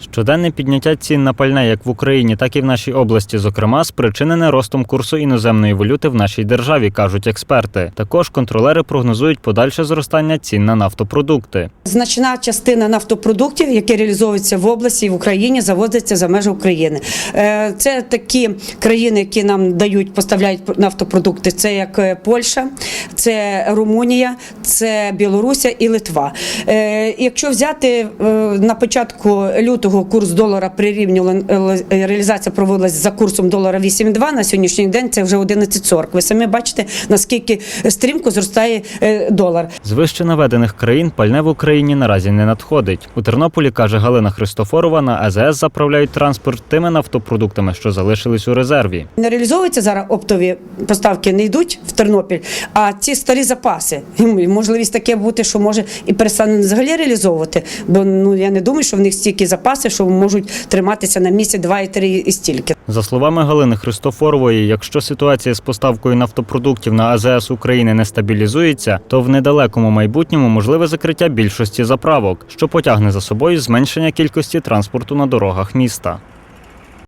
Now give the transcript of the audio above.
Щоденне підняття цін на пальне як в Україні, так і в нашій області, зокрема, спричинене ростом курсу іноземної валюти в нашій державі, кажуть експерти. Також контролери прогнозують подальше зростання цін на нафтопродукти. Значна частина нафтопродуктів, які реалізовуються в області і в Україні, завозиться за межі України. Е, Це такі країни, які нам дають, поставляють нафтопродукти. Це як е, Польща, це Румунія, це Білорусія і Литва. Е, Якщо взяти на початку лютого курс долара прирівнювали, е, реалізація проводилась за курсом долара 8,2, на сьогоднішній день це вже 11,40. Ви самі бачите, наскільки стрімко зростає е, долар. З вище наведених країн пальне в Україні наразі не надходить. У Тернополі каже Галина Христофорова, на АЗС заправляють транспорт тими нафтопродуктами, що залишились у резерві. Не реалізовуються зараз оптові поставки, не йдуть в Тернопіль, а ці старі запаси. І Можливість таке бути, що може і перестануть взагалі реалізовувати. Бо ну я не думаю, що в них стільки запаси, що можуть триматися на місці два і три і стільки. За словами Галини Христофорової, якщо ситуація з поставкою нафтопродуктів на АЗС України не стабілізується, то в недалекому майбутньому можливе закриття більшості заправок, що потягне за собою зменшення кількості транспорту на дорогах міста.